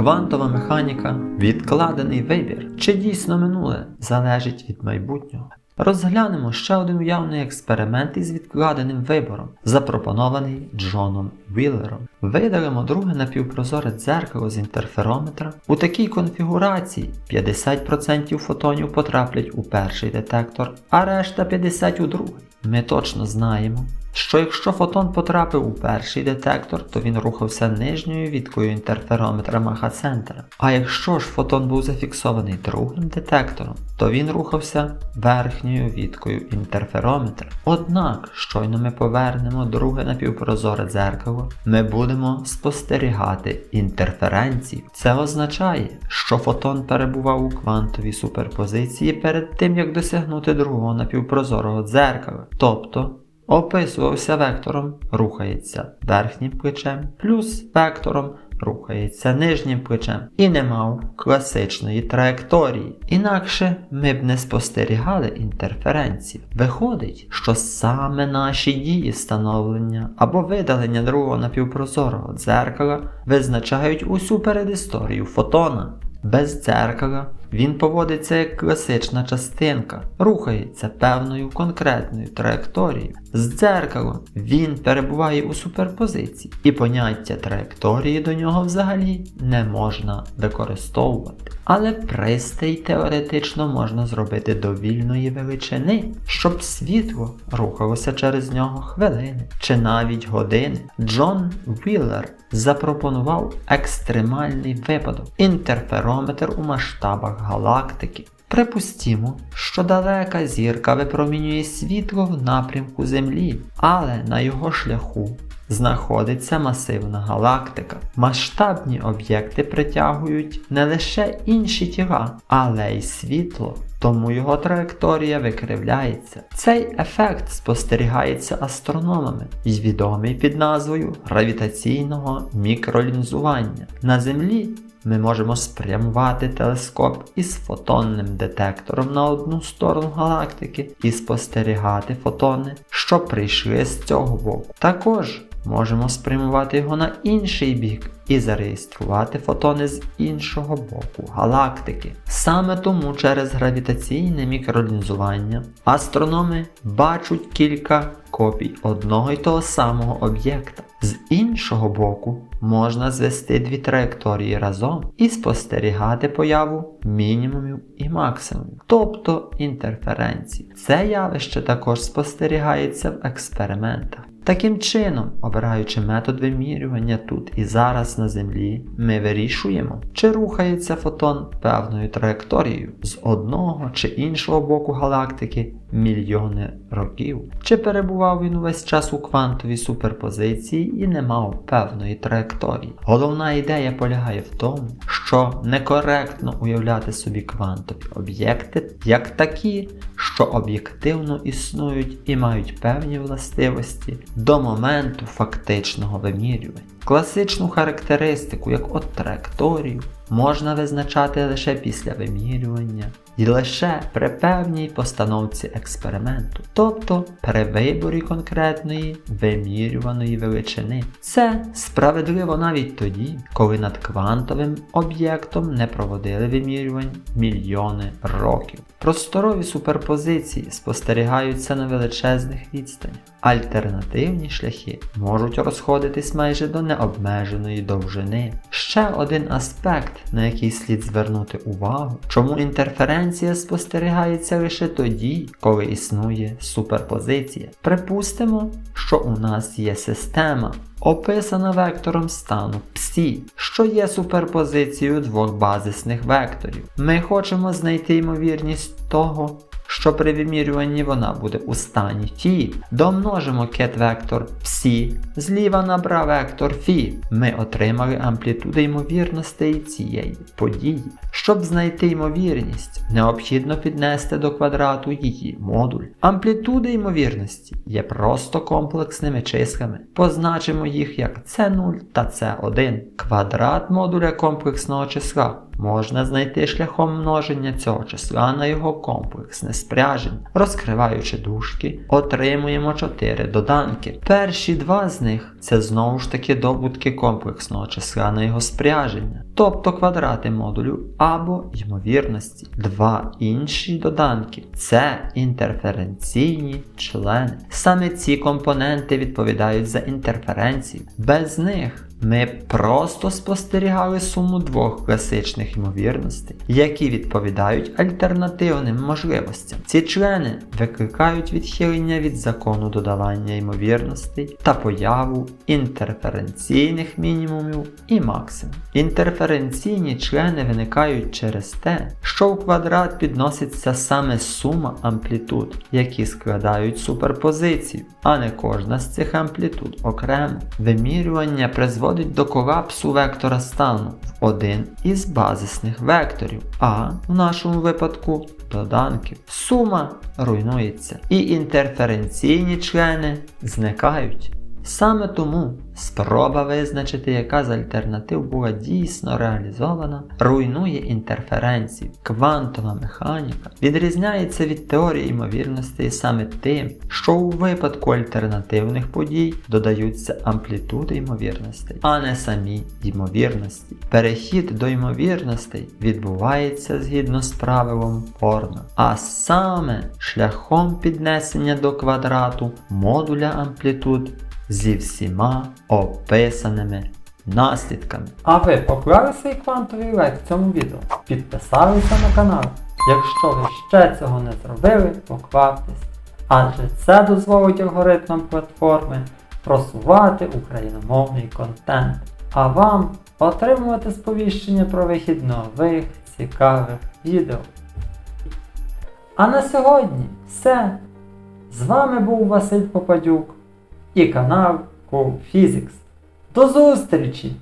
Квантова механіка відкладений вибір. Чи дійсно минуле залежить від майбутнього? Розглянемо ще один уявний експеримент із відкладеним вибором, запропонований Джоном Віллером. Видалимо друге напівпрозоре дзеркало з інтерферометра. У такій конфігурації 50% фотонів потраплять у перший детектор, а решта 50% у другий. Ми точно знаємо, що якщо фотон потрапив у перший детектор, то він рухався нижньою відкою інтерферометра Маха-центра. А якщо ж фотон був зафіксований другим детектором, то він рухався верхньою відкою інтерферометра. Однак, щойно ми повернемо друге напівпрозоре дзеркало, ми будемо спостерігати інтерференцію. Це означає, що фотон перебував у квантовій суперпозиції перед тим, як досягнути другого напівпрозорого дзеркала. Тобто описувався вектором, рухається верхнім плечем, плюс вектором рухається нижнім плечем і не мав класичної траєкторії. Інакше ми б не спостерігали інтерференцію. Виходить, що саме наші дії встановлення або видалення другого напівпрозорого дзеркала визначають усю передісторію фотона. Без дзеркала він поводиться як класична частинка, рухається певною конкретною траєкторією. З дзеркалом він перебуває у суперпозиції, і поняття траєкторії до нього взагалі не можна використовувати. Але пристрій теоретично можна зробити до вільної величини, щоб світло рухалося через нього хвилини чи навіть години. Джон Віллер запропонував екстремальний випадок інтерферометр у масштабах галактики. Припустімо, що далека зірка випромінює світло в напрямку Землі, але на його шляху знаходиться масивна галактика. Масштабні об'єкти притягують не лише інші тіла, але й світло. Тому його траєкторія викривляється. Цей ефект спостерігається астрономами і відомий під назвою гравітаційного мікролінзування. На Землі ми можемо спрямувати телескоп із фотонним детектором на одну сторону галактики і спостерігати фотони, що прийшли з цього боку. Також можемо спрямувати його на інший бік і зареєструвати фотони з іншого боку галактики. Саме тому через гравітаційне мікролінзування астрономи бачать кілька копій одного й того самого об'єкта. З іншого боку, можна звести дві траєкторії разом і спостерігати появу мінімумів і максимумів, тобто інтерференції. Це явище також спостерігається в експериментах. Таким чином, обираючи метод вимірювання тут і зараз на Землі, ми вирішуємо, чи рухається фотон певною траєкторією з одного чи іншого боку галактики мільйони років, чи перебував він увесь час у квантовій суперпозиції і не мав певної траєкторії. Головна ідея полягає в тому, що некоректно уявляти собі квантові об'єкти як такі, що об'єктивно існують і мають певні властивості до моменту фактичного вимірювання. Класичну характеристику, як от траєкторію, можна визначати лише після вимірювання і лише при певній постановці експерименту, тобто при виборі конкретної вимірюваної величини. Це справедливо навіть тоді, коли над квантовим об'єктом не проводили вимірювань мільйони років. Просторові суперпозиції спостерігаються на величезних відстанях. Альтернативні шляхи можуть розходитись майже до необмеженої довжини. Ще один аспект, на який слід звернути увагу, чому інтерференція спостерігається лише тоді, коли існує суперпозиція. Припустимо, що у нас є система, описана вектором стану Псі, що є суперпозицією двох базисних векторів. Ми хочемо знайти ймовірність того, що при вимірюванні вона буде у стані Фі. Домножимо кет-вектор Псі, зліва на бра-вектор Фі. Ми отримали амплітуди ймовірностей цієї події. Щоб знайти ймовірність, необхідно піднести до квадрату її модуль. Амплітуди ймовірності є просто комплексними числами. Позначимо їх як c0 та c1. Квадрат модуля комплексного числа можна знайти шляхом множення цього числа на його комплексне спряження. Розкриваючи дужки, отримуємо 4 доданки. Перші два з них це знову ж таки добутки комплексного числа на його спряження, тобто квадрати модулю або ймовірності. Два інші доданки це інтерференційні члени. Саме ці компоненти відповідають за інтерференцію. Без них ми просто спостерігали суму двох класичних ймовірностей, які відповідають альтернативним можливостям. Ці члени викликають відхилення від закону додавання ймовірностей та появу інтерференційних мінімумів і максимум. Інтерференційні члени виникають через те, що у квадрат підноситься саме сума амплітуд, які складають суперпозицію, а не кожна з цих амплітуд окремо. Вимірювання призводить до колапсу вектора стану в один із базисних векторів, а в нашому випадку доданків. Сума руйнується і інтерференційні члени зникають. Саме тому спроба визначити, яка з альтернатив була дійсно реалізована, руйнує інтерференцію. Квантова механіка відрізняється від теорії ймовірностей саме тим, що у випадку альтернативних подій додаються амплітуди ймовірностей, а не самі ймовірності. Перехід до ймовірностей відбувається згідно з правилом Порна, а саме шляхом піднесення до квадрату модуля амплітуд зі всіма описаними наслідками. А ви поклали свій квантовий лайк в цьому відео? Підписалися на канал? Якщо ви ще цього не зробили, покваптесь. Адже це дозволить алгоритмам платформи просувати україномовний контент, а вам отримувати сповіщення про вихід нових цікавих відео. А на сьогодні все. З вами був Василь Попадюк і канал Physics. До зустрічі!